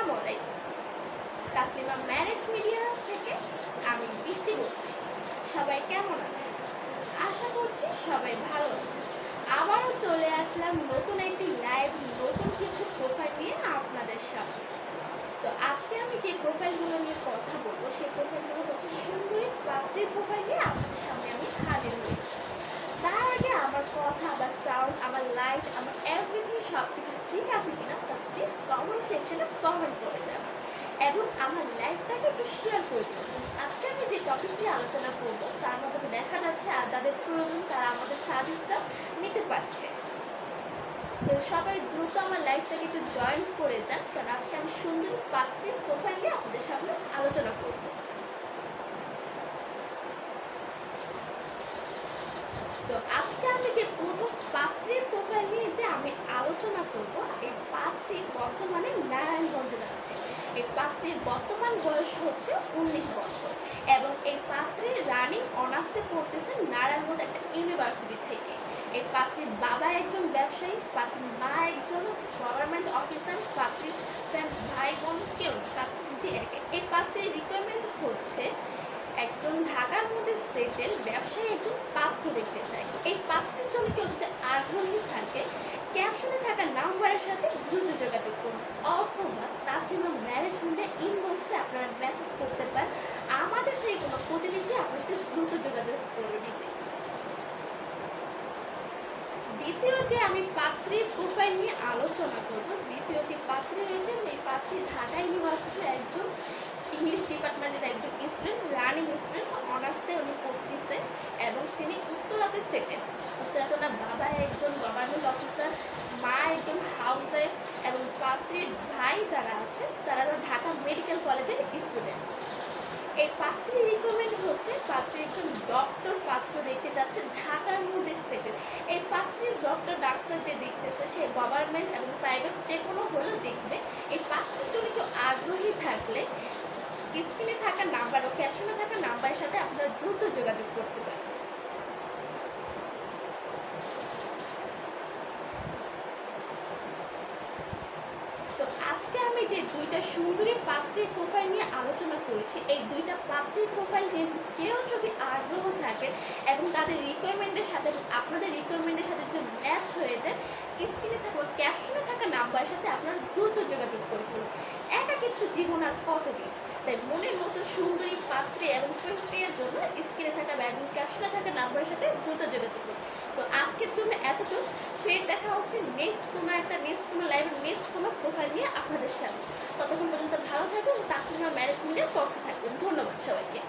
আসসালামু আলাইকুম Taslima marriage media থেকে আমি বৃষ্টি বলছি সবাই কেমন আছে? আশা করছি সবাই ভালো আছে। আবারও চলে আসলাম নতুন একটি লাইভ নতুন কিছু প্রোফাইল নিয়ে আপনাদের সামনে। তো আজকে আমি যে প্রোফাইলগুলো নিয়ে কথা বলব, সেই প্রোফাইলগুলো হচ্ছে সুন্দরী পাত্রীর প্রোফাইল নিয়ে আপনাদের সামনে আমি হাজির হয়েছি। তার আগে আমার কথা, আমার সাউন্ড আমার লাইট আমার এভরিথিং সব কিছু ঠিক আছে কিনা তা প্লিজ কমেন্ট সেকশনে কমেন্ট করে যাবেন এবং আমার লাইফটাকে একটু শেয়ার করে দেবেন আজকে আমি যে টপিক আলোচনা করব, তার মাধ্যমে দেখা যাচ্ছে আর যাদের প্রয়োজন তারা আমাদের সার্ভিসটা নিতে পারছে। তো সবাই দ্রুত আমার লাইফটাকে একটু জয়েন করে যান, কারণ আজকে আমি সুন্দর পাত্রের প্রোফাইল নিয়ে আপনাদের সামনে আলোচনা করব। তো আজকে আমি যে প্রথম পাত্রের প্রোফাইল নিয়ে যে আমি আলোচনা করব এই পাত্রী বর্তমানে নারায়ণগঞ্জে যাচ্ছে। এই পাত্রীর বর্তমান বয়স হচ্ছে উনিশ বছর এবং এই পাত্রী রানিং অনার্সে পড়তেছেন নারায়ণগঞ্জ একটা ইউনিভার্সিটি থেকে। এই পাত্রীর বাবা একজন ব্যবসায়ী, পাত্রীর মা একজন গভর্নমেন্ট অফিসার, পাত্রীর ভাই বোন কেউ এই পাত্রীর রিকোয়ারমেন্ট হচ্ছে একজন ঢাকার মধ্যে সেটেল ব্যবসায়ী একজন পাত্র দেখতে চাই এই পাত্রের জন্য কেউ যদি আগ্রহী থাকে ক্যাপশনে থাকা নাম্বারের সাথে দ্রুত যোগাযোগ করুন। অথবা তাসলিমা ম্যারেজ মিডিয়া ইনবক্সে আপনারা মেসেজ করতে পারেন। আমাদের থেকে কোনো প্রতিনিধি আপনার সাথে দ্রুত যোগাযোগ করে নেবে। দ্বিতীয় যে আমি পাত্রীর প্রোফাইল নিয়ে আলোচনা করব, দ্বিতীয় যে পাত্রী রয়েছেন এই পাত্রী ঢাকা ইউনিভার্সিটির একজন ইংলিশ ডিপার্টমেন্টের একজন স্টুডেন্ট রানিং স্টুডেন্ট অনার্সে উনি পড়তেছে এবং তিনি উত্তরাতে সেটেল উত্তরাতে ওনার বাবা একজন গভর্নমেন্ট অফিসার মা একজন হাউস ওয়াইফ এবং পাত্রীর ভাই যারা আছে, তারা ঢাকা মেডিকেল কলেজের স্টুডেন্ট এই পাত্রীর রিকমেন্ড হচ্ছে পাত্রী একজন ডক্টর পাত্র দেখতে যাচ্ছে ঢাকার মধ্যে সেটেল এই পাত্রীর ডক্টর ডাক্তার যে দেখতে দেখতেছে সে গভর্নমেন্ট এবং প্রাইভেট যে কোনো হলেও দেখবে। এই পাত্রীর জন্য কেউ আগ্রহী থাকলে স্ক্রিনে থাকা নাম্বার ও ক্যাপশনে থাকা নাম্বারের সাথে আপনারা দ্রুত যোগাযোগ করতে পারেন তো আজকে আমি যে দুইটা সুন্দরী পাত্রের প্রোফাইল নিয়ে আলোচনা করেছি, এই দুইটা পাত্রীর প্রোফাইল নিয়ে কেউ যদি আগ্রহ থাকে এবং তাদের রিকোয়ারমেন্টের সাথে আপনাদের রিকোয়ারমেন্টের সাথে যদি ম্যাচ হয়ে যায় স্ক্রিনে থাকা ক্যাপশনে থাকা নাম্বারের সাথে আপনারা দ্রুত যোগাযোগ করে ফেলুন। একাকিত্ব জীবন আর কতদিন? তাই মনের মতো সুন্দরী পাত্রে এবং প্রেমের জন্য স্ক্রিনে থাকা এবং ক্যাপশনে থাকা নাম্বারের সাথে দ্রুত যোগাযোগ করুন। তো আজকের জন্য এতটুকু। ফের দেখা হচ্ছে নেক্সট কোনো একটা নেক্সট কোনো লাইভের নেক্সট কোনো প্রোফাইল নিয়ে আপনাদের সাথে ততক্ষণ পর্যন্ত ভালো থাকুন তাসলিমা ম্যানেজমেন্টের পক্ষে থাকবেন ধন্যবাদ সবাইকে।